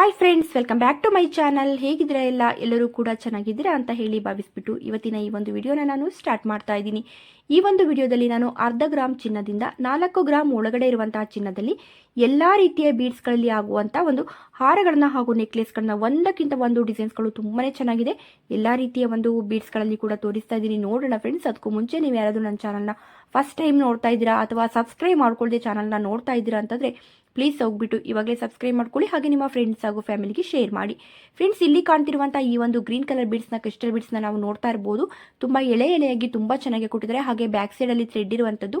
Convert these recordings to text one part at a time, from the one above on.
Hi friends welcome back to my channel ಹೇಗಿದ್ದೀರಾ ಎಲ್ಲ? ಎಲ್ಲರೂ ಕೂಡ ಚೆನ್ನಾಗಿದ್ದೀರಾ ಅಂತ ಹೇಳಿ ಭಾವಿಸ್ಬಿಟ್ಟು ಇವತ್ತಿನ ಈ ಒಂದು ವಿಡಿಯೋನ ನಾನು ಸ್ಟಾರ್ಟ್ ಮಾಡ್ತಾ ಇದ್ದೀನಿ. ಈ ಒಂದು ವಿಡಿಯೋದಲ್ಲಿ ನಾನು ಅರ್ಧ ಗ್ರಾಮ್ ಚಿನ್ನದಿಂದ ನಾಲ್ಕು ಗ್ರಾಮ್ ಒಳಗಡೆ ಇರುವಂತಹ ಚಿನ್ನದಲ್ಲಿ ಎಲ್ಲ ರೀತಿಯ ಬೀಡ್ಸ್ಗಳಲ್ಲಿ ಆಗುವಂಥ ಒಂದು ಹಾರಗಳನ್ನ ಹಾಗೂ ನೆಕ್ಲೆಸ್ಗಳನ್ನ ಒಂದಕ್ಕಿಂತ ಒಂದು ಡಿಸೈನ್ಸ್ಗಳು ತುಂಬಾ ಚೆನ್ನಾಗಿದೆ. ಎಲ್ಲ ರೀತಿಯ ಒಂದು ಬೀಡ್ಸ್ಗಳಲ್ಲಿ ಕೂಡ ತೋರಿಸ್ತಾ ಇದ್ದೀನಿ. ನೋಡೋಣ ಫ್ರೆಂಡ್ಸ್ ಅದಕ್ಕೂ ಮುಂಚೆ ನೀವು ಯಾರಾದರೂ ನನ್ನ ಚಾನಲ್ನ ಫಸ್ಟ್ ಟೈಮ್ ನೋಡ್ತಾ ಇದ್ದೀರಾ ಅಥವಾ ಸಬ್ಸ್ಕ್ರೈಬ್ ಮಾಡ್ಕೊಳ್ಳದೆ ಚಾನಲ್ನ ನೋಡ್ತಾ ಇದ್ದೀರಾ ಅಂತಂದರೆ ಪ್ಲೀಸ್ ಹೋಗ್ಬಿಟ್ಟು ಇವಾಗಲೇ ಸಬ್ಸ್ಕ್ರೈಬ್ ಮಾಡ್ಕೊಳ್ಳಿ ಹಾಗೆ ನಿಮ್ಮ ಫ್ರೆಂಡ್ಸ್ ಹಾಗೂ ಫ್ಯಾಮಿಲಿಗೆ ಶೇರ್ ಮಾಡಿ. ಫ್ರೆಂಡ್ಸ್ ಇಲ್ಲಿ ಕಾಣ್ತಿರುವಂಥ ಈ ಒಂದು ಗ್ರೀನ್ ಕಲರ್ ಬೀಡ್ಸ್ನ ಕ್ರಿಸ್ಟಲ್ ಬೀಡ್ಸ್ನ ನಾವು ನೋಡ್ತಾ ಇರ್ಬೋದು. ತುಂಬ ಎಳೆ ಎಳೆಯಾಗಿ ತುಂಬ ಚೆನ್ನಾಗಿ ಕೊಟ್ಟಿದ್ದಾರೆ. ಹಾಗೆ ಬ್ಯಾಕ್ ಸೈಡಲ್ಲಿ ಥ್ರೆಡ್ ಇರುವಂಥದ್ದು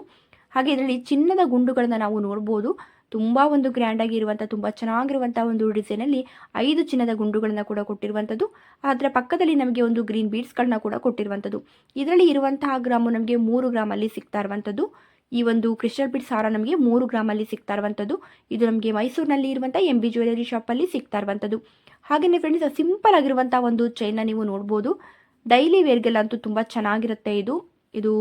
ಹಾಗೆ ಇದರಲ್ಲಿ ಚಿನ್ನದ ಗುಂಡುಗಳನ್ನ ನಾವು ನೋಡ್ಬೋದು. ತುಂಬ ಒಂದು ಗ್ರ್ಯಾಂಡ್ ಆಗಿ ಇರುವಂಥ ತುಂಬ ಚೆನ್ನಾಗಿರುವಂಥ ಒಂದು ಡಿಸೈನಲ್ಲಿ ಐದು ಚಿನ್ನದ ಗುಂಡುಗಳನ್ನ ಕೂಡ ಕೊಟ್ಟಿರುವಂಥದ್ದು ಅದರ ಪಕ್ಕದಲ್ಲಿ ನಮಗೆ ಒಂದು ಗ್ರೀನ್ ಬೀಡ್ಸ್ಗಳನ್ನ ಕೂಡ ಕೊಟ್ಟಿರುವಂಥದ್ದು ಇದರಲ್ಲಿ ಇರುವಂತಹ ಗ್ರಾಮು ನಮಗೆ ಮೂರು ಗ್ರಾಮಲ್ಲಿ ಸಿಗ್ತಾ ಇರುವಂಥದ್ದು ಈ ಒಂದು ಕ್ರಿಸ್ಟಲ್ ಬಿಟ್ ಸಾರ ನಮಗೆ ಮೂರು ಗ್ರಾಮಲ್ಲಿ ಸಿಗ್ತಾ ಇರುವಂಥದ್ದು. ಇದು ನಮಗೆ ಮೈಸೂರಿನಲ್ಲಿ ಇರುವಂಥ ಎಂ ಬಿ ಜ್ಯುವೆಲರಿ ಶಾಪಲ್ಲಿ ಸಿಗ್ತಾ ಇರುವಂಥದ್ದು. ಹಾಗೆಯೇ ಫ್ರೆಂಡ್ಸ್ ಸಿಂಪಲ್ ಆಗಿರುವಂಥ ಒಂದು ಚೈನ್ನ ನೀವು ನೋಡ್ಬೋದು. ಡೈಲಿ ವೇರ್ಗೆಲ್ಲಂತೂ ತುಂಬ ಚೆನ್ನಾಗಿರುತ್ತೆ ಇದು. ಇದು